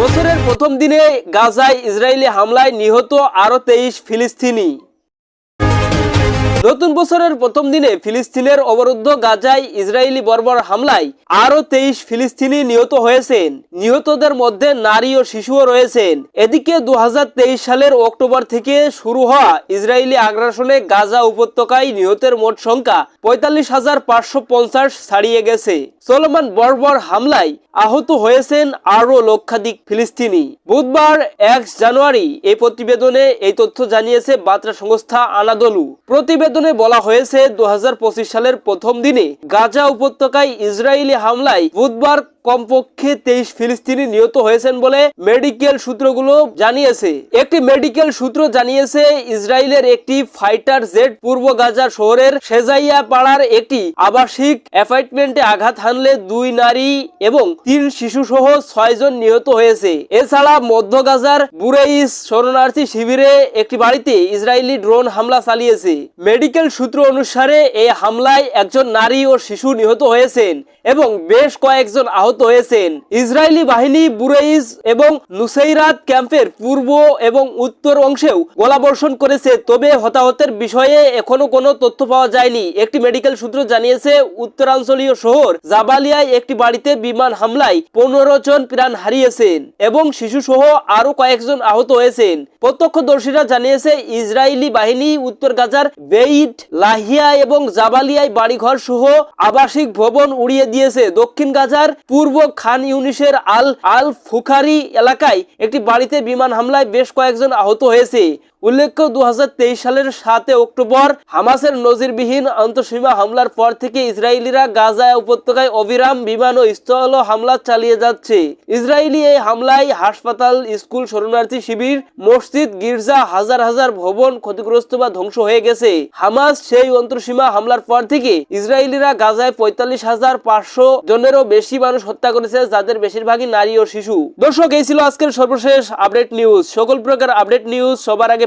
বছরের প্রথম দিনে গাজায় ইসরায়েলি হামলায় নিহত আরও তেইশ ফিলিস্তিনি। নতুন বছরের প্রথম দিনে ফিলিস্তিনের অবরুদ্ধ গাজায় ইসরায়েলি বর্বর হামলায় আরও তেইশ ফিলিস্তিনি নিহত হয়েছেন। নিহতদের মধ্যে নারী ও শিশুও রয়েছেন। এদিকে দু সালের অক্টোবর থেকে শুরু হওয়া ইসরায়েলি আগ্রাসনে গাজা উপত্যকায় নিহতের মোট সংখ্যা পঁয়তাল্লিশ হাজার পাঁচশো পঞ্চাশ ছাড়িয়ে গেছে। চলমান বর্বর হামলায় আহত হয়েছেন আরও লক্ষাধিক ফিলিস্তিনি। বুধবার এক জানুয়ারি এই প্রতিবেদনে এই তথ্য জানিয়েছে বার্তা সংস্থা আনাদলু। প্রতিবেদনে বলা হয়েছে দু হাজার পঁচিশ সালের প্রথম দিনে গাজা উপত্যকায় ইসরায়েলি হামলায় বুধবার কমপক্ষে তেইশ ফিলিস্তিনি নিহত হয়েছেন বলে মেডিকেল সূত্রগুলো জানিয়েছে। একটি মেডিকেল সূত্র জানিয়েছে, ইসরায়েলের একটি ফাইটার জেট পূর্ব গাজা শহরের সেজাইয়া পাড়ার একটি আবাসিক অ্যাপার্টমেন্টে আঘাত হানলে দুই নারী এবং তিন শিশু সহ ছয়জন নিহত হয়েছে। এছাড়া মধ্য গাজার বুরেইস শরণার্থী শিবিরে একটি বাড়িতে ইসরায়েলি ড্রোন হামলা চালিয়েছে। মেডিকেল সূত্র অনুসারে, এই হামলায় একজন নারী ও শিশু নিহত হয়েছেন। এবং বেশ কয়েকজন আহত হয়েছেন। ইসরায়েলি বাহিনী বুরেইজ এবং নুসাইরাত ক্যাম্পের পূর্ব এবং উত্তর অংশেও গোলাবর্ষণ করেছে, তবে হতাহতের বিষয়ে এখনও কোনো তথ্য পাওয়া যায়নি। একটি মেডিকেল সূত্র জানিয়েছে, উত্তরাঞ্চলীয় শহর জাবালিয়ায় একটি বাড়িতে বিমান হামলায় পনেরো জন প্রাণ হারিয়েছেন এবং শিশু সহ আরও কয়েকজন আহত হয়েছেন। প্রত্যক্ষদর্শীরা জানিয়েছে, ইসরায়েলি বাহিনী উত্তর গাজার বেইট, লাহিয়া এবং জাবালিয়ায় বাড়িঘর সহ আবাসিক ভবন উড়িয়ে দিয়েছে। দক্ষিণ গাজার পূর্ব খান ইউনিসের আল আল ফুখারি এলাকায় একটি বাড়িতে বিমান হামলায় বেশ কয়েকজন আহত হয়েছে। উল্লেখ্য দু হাজার তেইশ সালের সাতে অক্টোবর হামাসের নজিরবিহীন আন্তঃসীমা হামলার পর থেকে ইসরায়েলিরা গাজা উপত্যকায় অবিরাম বিমান ও স্থল হামলা চালিয়ে যাচ্ছে। ইসরায়েলি এই হামলায় হাসপাতাল, স্কুল, শরণার্থী শিবির, মসজিদ, গির্জা, হাজার হাজার ভবন ক্ষতিগ্রস্ত বা ধ্বংস হয়ে গেছে। হামাস সেই অন্তঃসীমা হামলার পর থেকে ইসরায়েলিরা গাজায় পঁয়তাল্লিশ হাজার পাঁচশো জনেরও বেশি মানুষ হত্যা করেছে, যাদের বেশিরভাগই নারী ও শিশু। দর্শক, এই ছিল আজকের সর্বশেষ আপডেট নিউজ। সকল প্রকার আপডেট নিউজ সবার আগে